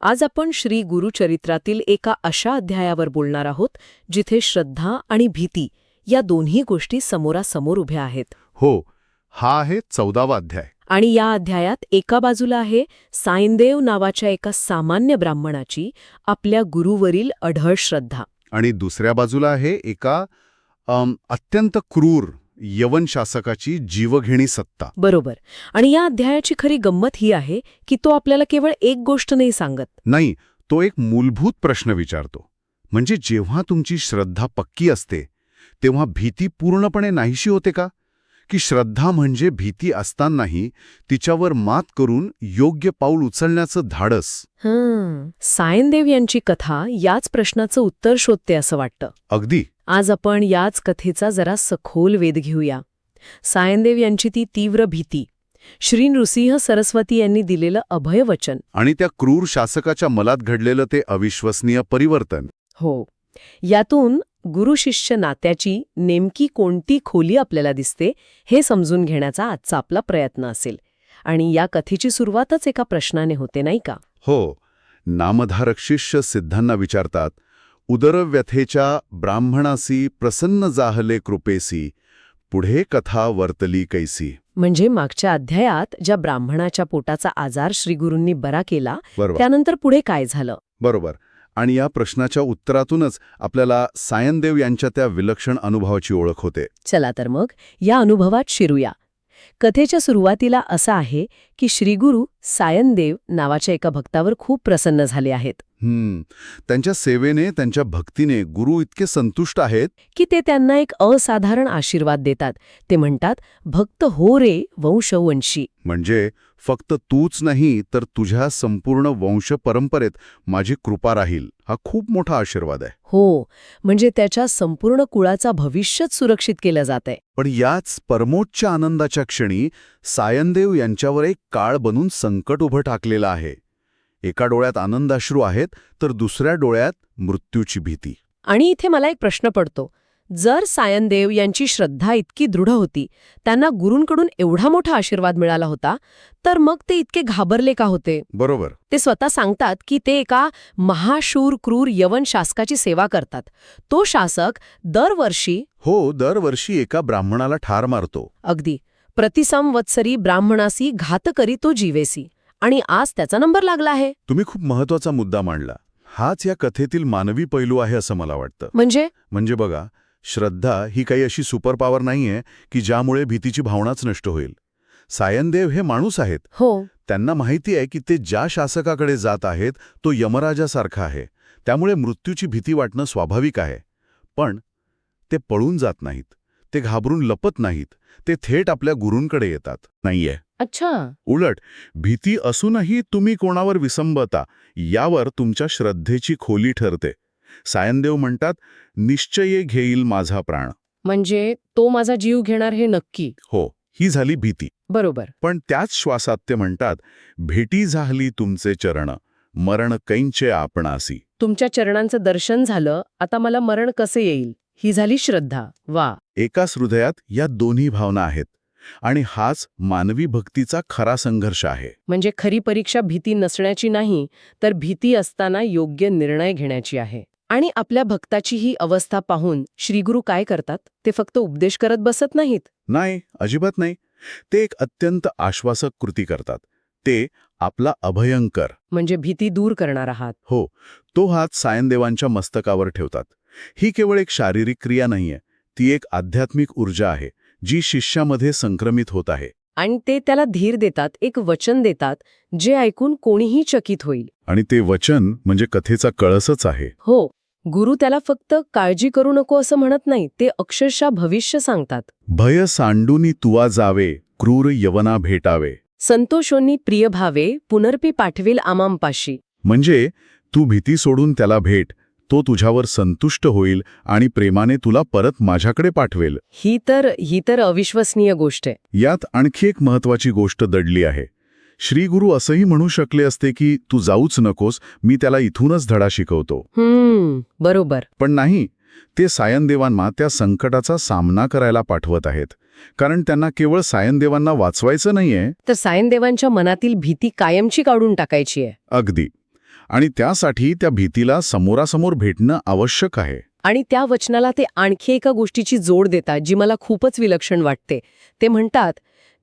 आज आपण श्री गुरुचरित्रातील एका अशा अध्यायावर बोलणार आहोत जिथे श्रद्धा आणि भीती या दोन्ही गोष्टी समोरासमोर उभ्या आहेत. हो हा आहे चौदावा अध्याय. आणि या अध्यायात एका बाजूला आहे सायनदेव नावाच्या एका सामान्य ब्राह्मणाची आपल्या गुरुवरील अढळ श्रद्धा. आणि दुसऱ्या बाजूला आहे एका अत्यंत क्रूर यवन शासकाची जीवघेणी सत्ता. बरोबर. आणि या अध्यायाची खरी गंमत ही आहे की तो आपल्याला केवळ एक गोष्ट नाही सांगत. नाही तो एक मूलभूत प्रश्न विचारतो. म्हणजे जेव्हा तुमची श्रद्धा पक्की असते तेव्हा भीती पूर्णपणे नाहीशी होते का? की श्रद्धा म्हणजे भीती असतानाही तिच्यावर मात करून योग्य पाऊल उचलण्याचं धाडस. सायनदेव यांची कथा याच प्रश्नाचं उत्तर शोधते असं वाटतं. अगदी. आज आपण याच कथेचा जरा सखोल वेध घेऊया. सायनदेव यांची ती तीव्र भीती. श्री नृसिंह सरस्वती यांनी दिलेलं अभयवचन आणि त्या क्रूर शासकाच्या मलात घडलेलं ते अविश्वसनीय परिवर्तन. हो. यातून गुरुशिष्य नात्याची नेमकी कोणती खोली आपल्याला दिसते हे समजून घेण्याचा आजचा आपला प्रयत्न असेल. आणि या कथेची सुरुवातच एका प्रश्नाने होते नाही का? हो. नामधारक शिष्य सिद्धांना विचारतात उदरव्यथेच्या ब्राह्मणासी प्रसन्न जाहले कृपेसी पुढे कथा वर्तली कैसी? म्हणजे मागच्या अध्यायात ज्या ब्राह्मणाच्या पोटाचा आजार श्रीगुरूंनी बरा केला त्यानंतर पुढे काय झालं? बरोबर. आणि या प्रश्नाच्या उत्तरातूनच आपल्याला सायनदेव यांच्या त्या विलक्षण अनुभवाची ओळख होते. चला तर मग या अनुभवात शिरूया. कथेच्या सुरुवातीला असं आहे की श्रीगुरू सायनदेव नावाच्या एका भक्तावर खूप प्रसन्न झाले आहेत. त्यांच्या सेवेने त्यांच्या भक्तीने गुरु इतके संतुष्ट आहेत? की ते त्यांना एक असाधारण आशीर्वाद देतात. ते म्हणतात भक्त हो रे वंशवंशी. म्हणजे फक्त तूच नाही तर तुझ्या संपूर्ण वंश परंपरेत माझी कृपा राहील. हा खूप मोठा आशीर्वाद आहे. हो. म्हणजे त्याच्या संपूर्ण कुळाचा भविष्यच सुरक्षित केलं जात आहे. पण याच परमोच्च आनंदाच्या क्षणी सायनदेव यांच्यावर एक काळ बनून संकट उभं टाकलेलं आहे. एका डोळ्यात आनंदाश्रू आहेत तर दुसऱ्या डोळ्यात मृत्यूची भीती. आणि इथे मला एक प्रश्न पडतो. जर सायनदेव यांची श्रद्धा इतकी दृढ होती त्यांना गुरूंकडून एवढा मोठा आशीर्वाद मिळाला होता तर मग ते इतके घाबरले का होते? बरोबर. ते स्वतः सांगतात की ते एका महाशूर क्रूर यवन शासकाची सेवा करतात. तो शासक दरवर्षी हो दरवर्षी एका ब्राह्मणाला ठार मारतो. अगदी. प्रतिसंवत्सरी ब्राह्मणासी घात करी तो जीवेसी. आणि आज त्याचा नंबर लागला आहे. तुम्ही खूप महत्त्वाचा मुद्दा मांडला. हाच या कथेतील मानवी पैलू आहे असं मला वाटतं. म्हणजे? म्हणजे बघा श्रद्धा ही काही अशी सुपर पॉवर नाहीये की ज्यामुळे भीतीची भावनाच नष्ट होईल. सायनदेव हे माणूस आहेत. हो. त्यांना माहिती आहे की ते ज्या शासकाकडे जात आहेत तो यमराजासारखा आहे. त्यामुळे मृत्यूची भीती वाटणं स्वाभाविक आहे. पण ते पळून जात नाहीत. ते घाबरून लपत नाहीत. ते थेट आपल्या गुरूंकडे येतात. नाहीये. अच्छा. उलट भीती असूनही तुम्ही कोणावर विसंबता यावर तुमच्या श्रद्धेची खोली ठरते. सायनदेव म्हणतात निश्चये घेईल माझा प्राण. म्हणजे तो माझा जीव घेणार हे नक्की. हो ही झाली भीती. बरोबर. पण त्याच श्वासात ते म्हणतात भेटी झाली तुमचे चरण मरण कैंचे आपणासी. तुमच्या चरणांचं दर्शन झालं आता मला मरण कसे येईल? ही झाली श्रद्धा. वा. एकाच हृदयात या दोन्ही भावना आहेत. आणि हाच मानवी भक्तीचा खरा संघर्ष आहे. म्हणजे खरी परीक्षा भीती नसण्याची नाही तर भीती असताना योग्य निर्णय घेण्याची आहे. आणि आपल्या भक्ताची ही अवस्था पाहून श्रीगुरू काय करतात? ते फक्त उपदेश करत बसत नाहीत? नाही अजिबात नाही. ते एक अत्यंत आश्वासक कृती करतात. ते आपला अभयंकर. म्हणजे भीती दूर करणार आहात. हो तो हात सायनदेवांच्या मस्तकावर ठेवतात. ही केवळ एक शारीरिक क्रिया नाहीये ती एक आध्यात्मिक ऊर्जा आहे. जी शिष्यामध्ये संक्रमित होत आहे. आणि ते त्याला धीर देतात एक वचन देतात जे ऐकून कोणीही चकित होईल. आणि ते वचन म्हणजे कथेचा कळसच आहे. हो गुरु त्याला फक्त काळजी करू नको असं म्हणत नाही ते अक्षरशः भविष्य सांगतात. भय सांडूनी तुवा जावे क्रूर यवना भेटावे. संतोषोंनी प्रिय भावे पुनर्पी पाठवेल आमांपाशी. म्हणजे तू भीती सोडून त्याला भेट तो तुझ्यावर संतुष्ट होईल आणि प्रेमाने तुला परत माझ्याकडे पाठवेल. ही तर ही तर अविश्वसनीय गोष्ट आहे. यात आणखी एक महत्वाची गोष्ट दडली आहे. श्रीगुरू असंही म्हणू शकले असते की तू जाऊच नकोस मी त्याला इथूनच धडा शिकवतो. हम्म बरोबर. पण नाही ते सायनदेवांना त्या संकटाचा सामना करायला पाठवत आहेत. कारण त्यांना केवळ सायनदेवांना वाचवायचं नाहीये. तर सायनदेवांच्या मनातील भीती कायमची काढून टाकायची आहे. अगदी. आणि त्यासाठी त्या भीतीला समोरासमोर भेटणं आवश्यक आहे. आणि त्या वचनाला ते आणखी एका गोष्टीची जोड देतात जी मला खूपच विलक्षण वाटते. ते म्हणतात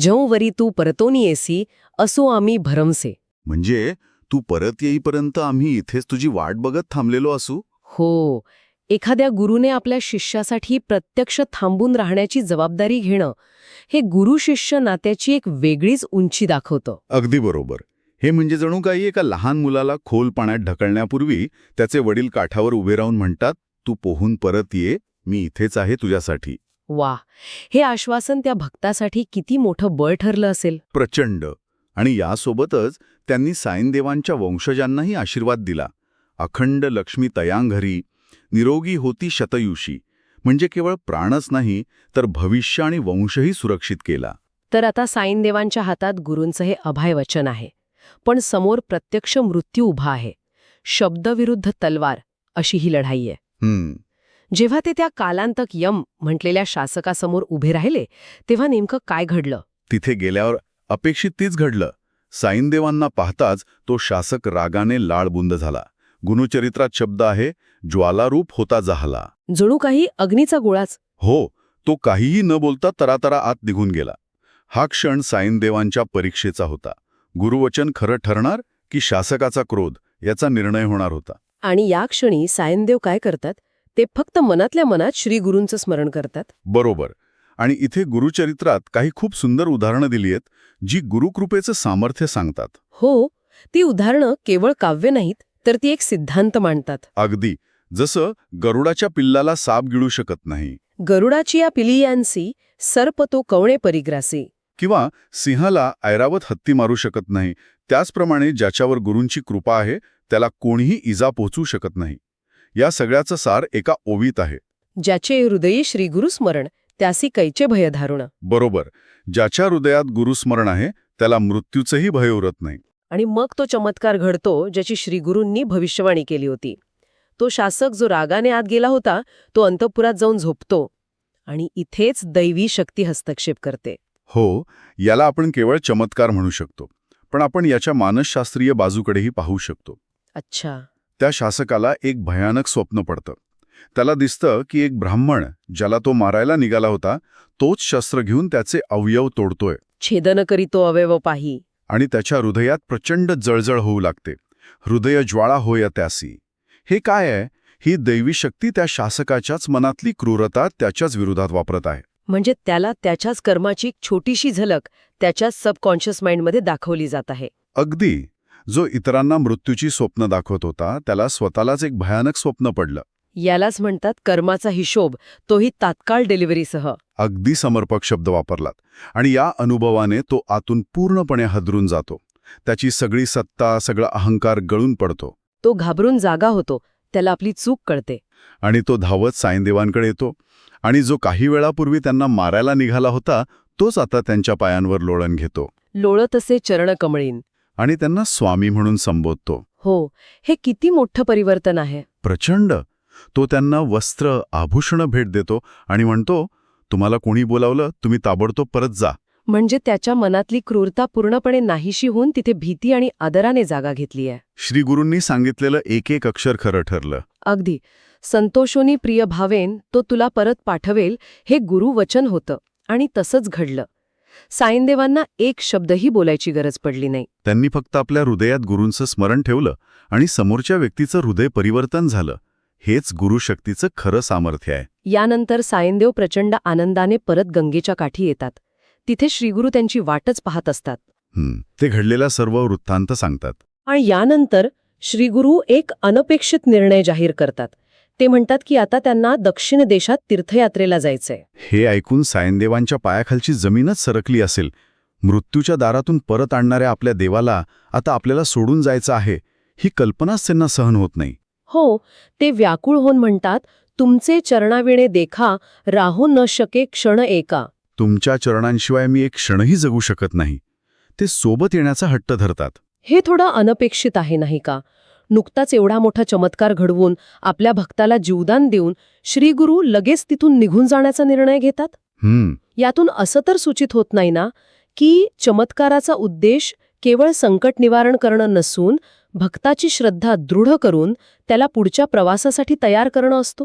जव वरी तू परतोनी येसी असो आम्ही भरमसे. म्हणजे तू परत येईपर्यंत आम्ही इथेच तुझी वाट बघत थांबलेलो असू? हो. एखाद्या गुरुने आपल्या शिष्यासाठी प्रत्यक्ष थांबून राहण्याची जबाबदारी घेणं हे गुरु-शिष्य नात्याची एक वेगळीच उंची दाखवतं. अगदी बरोबर. हे म्हणजे जणू काही एका लहान मुलाला खोल पाण्यात ढकलण्यापूर्वी त्याचे वडील काठावर उभे राहून म्हणतात तू पोहून परत ये मी इथेच आहे तुझ्यासाठी. वा हे आश्वासन त्या भक्तासाठी किती मोठं बळ ठरलं असेल. प्रचंड. आणि यासोबतच त्यांनी साईनदेवांच्या वंशजांनाही आशीर्वाद दिला. अखंड लक्ष्मी तयांघरी निरोगी होती शतयुषी. म्हणजे केवळ प्राणच नाही तर भविष्य आणि वंशही सुरक्षित केला. तर आता साईनदेवांच्या हातात गुरूंचं हे अभय वचन आहे. पण समोर प्रत्यक्ष मृत्यू उभा आहे. शब्दविरुद्ध तलवार अशी ही लढाई आहे. हम्म. जेव्हा ते त्या कालांतक यम म्हटलेल्या शासकासमोर उभे राहिले तेव्हा नेमकं काय घडलं? तिथे गेल्यावर अपेक्षित तीच घडलं. साईनदेवांना पाहताच तो शासक रागाने लाळबुंद झाला. गुणुचरित्रात शब्द आहे ज्वालारूप होता जाहला. जणू काही अग्नीचा गोळाच? हो तो काहीही न बोलता तरातरा आत निघून गेला. हा क्षण साईनदेवांच्या परीक्षेचा होता. गुरुवचन खरं ठरणार की शासकाचा क्रोध याचा निर्णय होणार होता. आणि या क्षणी सायनदेव काय करतात? ते फक्त मनातल्या मनात श्री गुरूंचं स्मरण करतात? बरोबर. आणि इथे गुरुचरित्रात काही खूप सुंदर उदाहरणं दिली आहेत जी गुरुकृपेचं सामर्थ्य सांगतात. हो ती उदाहरणं केवळ काव्य नाहीत तर ती एक सिद्धांत मांडतात. अगदी. जसं गरुडाच्या पिल्लाला साप गिळू शकत नाही. गरुडाची या पिलियांसी सर्प तो कवणे परिग्रासी. किंवा सिंहाला ऐरावत हत्ती मारू शकत नाही. त्याचप्रमाणे ज्याच्यावर गुरूंची कृपा आहे त्याला कोणीही इजा पोचू शकत नाही. या सगळ्याचं सार एका ओवीत आहे. ज्याचे हृदयी श्री गुरु स्मरण त्यासी कैचे भय धारुण. बरोबर. ज्याच्या हृदयात गुरुस्मरण आहे त्याला मृत्यूचंही भय उरत नाही. आणि मग तो चमत्कार घडतो ज्याची श्रीगुरूंनी भविष्यवाणी केली होती. तो शासक जो रागाने आत गेला होता तो अंतपुरात जाऊन झोपतो. आणि इथेच दैवी शक्ती हस्तक्षेप करते. हो याला आपण केवळ चमत्कार म्हणू शकतो पण आपण याच्या मानसशास्त्रीय बाजूकडेही पाहू शकतो. अच्छा. त्या शासकाला एक भयानक स्वप्न पडतं. त्याला दिसतं की एक ब्राह्मण ज्याला तो मारायला निघाला होता तोच शस्त्र घेऊन त्याचे अवयव तोडतोय. छेदन करीतो अवयव पाही. आणि त्याच्या हृदयात प्रचंड जळजळ होऊ लागते. हृदय ज्वाळा होय त्यासी. हे काय आहे? ही दैवी शक्ती त्या शासकाच्याच मनातली क्रूरता त्याच्याच विरोधात वापरत आहे. म्हणजे त्याला त्याच्याच कर्माची एक छोटीशी झलक त्याच्याच सबकॉन्शियस माइंडमध्ये दाखवली जात आहे. अगदी. जो इतरांना मृत्यूची स्वप्न दाखवत होता त्याला स्वतःलाच एक भयानक स्वप्न पडलं. यालाच म्हणतात कर्माचा हिशोब तोही तात्काळ डिलिव्हरीसह. अगदी समर्पक शब्द वापरलात. आणि या अनुभवाने तो आतून पूर्णपणे हदरून जातो. त्याची सगळी सत्ता सगळा अहंकार गळून पडतो. तो घाबरून जागा होतो. त्याला आपली चूक कळते. आणि तो धावत साईनदेवांकडे येतो. आणि जो काही वेळापूर्वी त्यांना मारायला निघाला होता तोच आता त्यांच्या पायांवर लोळण घेतो. लोळत असे चरण कमळीन. आणि त्यांना स्वामी म्हणून संबोधतो. हो हे किती मोठं परिवर्तन आहे. प्रचंड. तो त्यांना वस्त्र आभूषणं भेट देतो आणि म्हणतो तुम्हाला कोणी बोलावलं? तुम्ही ताबडतोब परत जा. म्हणजे त्याच्या मनातली क्रूरता पूर्णपणे नाहीशी होऊन तिथे भीती आणि आदराने जागा घेतली आहे. श्रीगुरूंनी सांगितलेलं एक एक अक्षर खरं ठरलं. अगदी. संतोषोनी प्रिय भावेन तो तुला परत पाठवेल हे गुरु वचन होतं आणि तसंच घडलं. साईनदेवांना एक शब्दही बोलायची गरज पडली नाही. त्यांनी फक्त आपल्या हृदयात गुरूंचं स्मरण ठेवलं आणि समोरच्या व्यक्तीचं हृदय परिवर्तन झालं. हेच गुरुशक्तीचं खरं सामर्थ्य आहे. यानंतर सायनदेव प्रचंड आनंदाने परत गंगेच्या काठी येतात. तिथे श्रीगुरु त्यांची वाटच पाहत असतात. ते घडलेला सर्व वृत्तांत सांगतात. आणि यानंतर श्रीगुरु एक अनपेक्षित निर्णय जाहीर करतात. ते म्हणतात की आता त्यांना दक्षिण देशात तीर्थयात्रेला जायचंय. हे ऐकून सायनदेवांच्या पायाखालची जमीनच सरकली असेल. मृत्यूच्या दारातून परत आणणाऱ्या आपल्या देवाला आता आपल्याला सोडून जायचं आहे ही कल्पनाच त्यांना सहन होत नाही. हो ते व्याकुळ होऊन म्हणतात तुमचे चरणाविणे देखा राहू न शके क्षण एका. तुमच्या चरणांशिवाय मी एक क्षणही जगू शकत नाही. ते सोबत येण्याचा हट्ट धरतात. हे थोडं अनपेक्षित आहे नाही का? नुकताच एवढा मोठा चमत्कार घडवून आपल्या भक्ताला जीवदान देऊन श्रीगुरु लगेच तिथून निघून जाण्याचा निर्णय घेतात? हम्म. यातून असं तर सूचित होत नाही ना की चमत्काराचा उद्देश केवळ संकट निवारण करणं नसून भक्ताची श्रद्धा दृढ करून त्याला पुढच्या प्रवासासाठी तयार करणं असतो?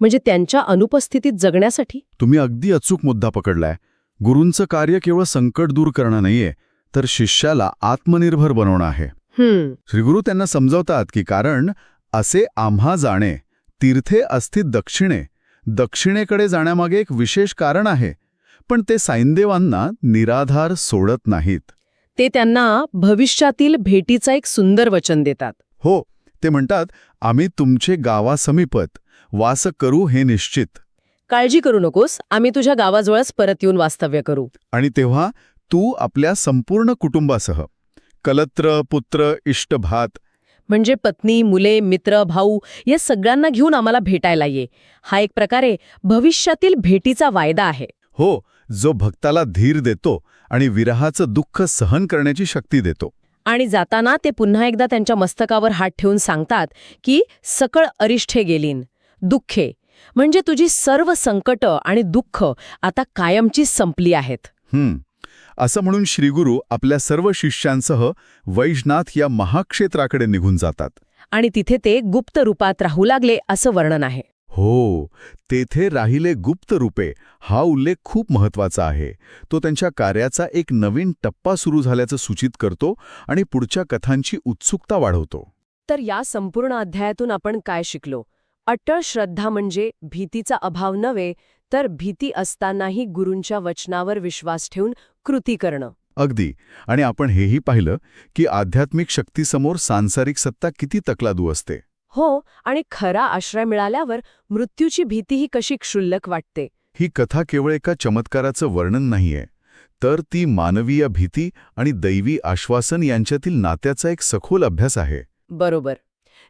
म्हणजे त्यांच्या अनुपस्थितीत जगण्यासाठी? तुम्ही अगदी अचूक मुद्दा पकडलाय. गुरूंचं कार्य केवळ संकट दूर करणं नाहीये तर शिष्याला आत्मनिर्भर बनवणं आहे. श्रीगुरू त्यांना समजावतात की कारण असे आम्हा जाणे तीर्थे अस्थित दक्षिणे दक्षिणेकडे जाण्यामागे एक विशेष कारण आहे पण ते साईंदेवांना निराधार सोडत नाहीत. ते त्यांना भविष्यातील भेटीचा एक सुंदर वचन देतात. हो ते म्हणतात आम्ही तुमचे गावासमीपत वास करू हे निश्चित. काळजी करू नकोस आम्ही तुझ्या गावाजवळच परत येऊन वास्तव्य करू. आणि तेव्हा तू आपल्या संपूर्ण कुटुंबासह कलत्र पुत्र इष्टभात म्हणजे पत्नी मुले मित्र भाऊ या सगळ्यांना घेऊन आम्हाला भेटायला ये. हा एक प्रकारे भविष्यातील भेटीचा वायदा आहे. हो जो भक्ताला धीर देतो आणि विरहाचं दुःख सहन करण्याची शक्ती देतो. आणि जाताना ते पुन्हा एकदा त्यांच्या मस्तकावर हात ठेवून सांगतात की सकळ अरिष्ठे गेलीन. दुःखे. म्हणजे तुझी सर्व संकट आणि दुःख आता कायमचीच संपली आहेत. असं म्हणून श्रीगुरू आपल्या सर्व शिष्यांसह वैजनाथ या महाक्षेत्राकडे निघून जातात. आणि तिथे ते गुप्त रूपात राहू लागले असं वर्णन आहे. हो तेथे राहिले गुप्त रूपे हा उल्लेख खूप महत्त्वाचा आहे. तो त्यांच्या कार्याचा एक नवीन टप्पा सुरू झाल्याचं सूचित करतो आणि पुढच्या कथांची उत्सुकता वाढवतो. तर या संपूर्ण अध्यायातून आपण काय शिकलो? अट्टळ श्रद्धा म्हणजे भीतीचा अभाव नव्हे तर भीती असतानाही गुरूंच्या वचनावर विश्वास ठेवून कृती करणं. अगदी. आणि आपण हेही पाहिलं की आध्यात्मिक शक्तीसमोर सांसारिक सत्ता किती तकलादू असते. हो आणि खरा आश्रय मिळाल्यावर मृत्यूची भीतीही कशी क्षुल्लक वाटते. ही कथा केवळ एका चमत्काराचं वर्णन नाहीये तर ती मानवीय भीती आणि दैवी आश्वासन यांच्यातील नात्याचा एक सखोल अभ्यास आहे. बरोबर.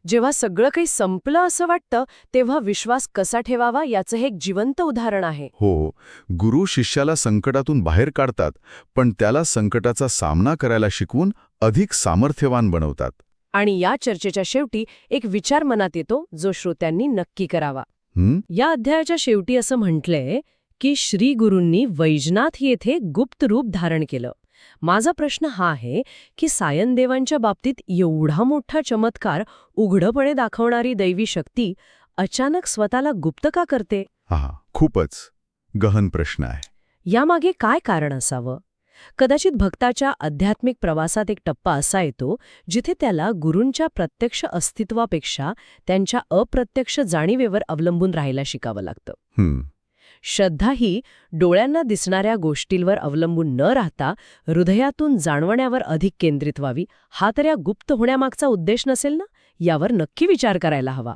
जेव्हा सगळं काही संपलं असं वाटतं तेव्हा विश्वास कसा ठेवावा याचं हे एक जिवंत उदाहरण आहे. हो गुरु शिष्याला संकटातून बाहेर काढतात पण त्याला संकटाचा सामना करायला शिकवून अधिक सामर्थ्यवान बनवतात. आणि या चर्चेच्या शेवटी एक विचार मनात येतो जो श्रोत्यांनी नक्की करावा. हं? या अध्यायाच्या शेवटी असं म्हटलंय की श्री गुरूंनी वैजनाथ येथे गुप्त रूप धारण केलं. माझा प्रश्न हा आहे की सायनदेवांच्या बाबतीत एवढा मोठा चमत्कार उघडपणे दाखवणारी दैवी शक्ती अचानक स्वतःला गुप्त का करते? हा खूपच गहन प्रश्न आहे. यामागे काय कारण असावं? कदाचित भक्ताच्या आध्यात्मिक प्रवासात एक टप्पा असा येतो जिथे त्याला गुरूंच्या प्रत्यक्ष अस्तित्वापेक्षा त्यांच्या अप्रत्यक्ष जाणीवेवर अवलंबून राहायला शिकावं लागतं. श्रद्धा ही डोळ्यांना दिसणाऱ्या गोष्टींवर अवलंबून न राहता हृदयातून जाणवण्यावर अधिक केंद्रित व्हावी. हा तर या गुप्त होण्यामागचा उद्देश नसेल ना? यावर नक्की विचार करायला हवा.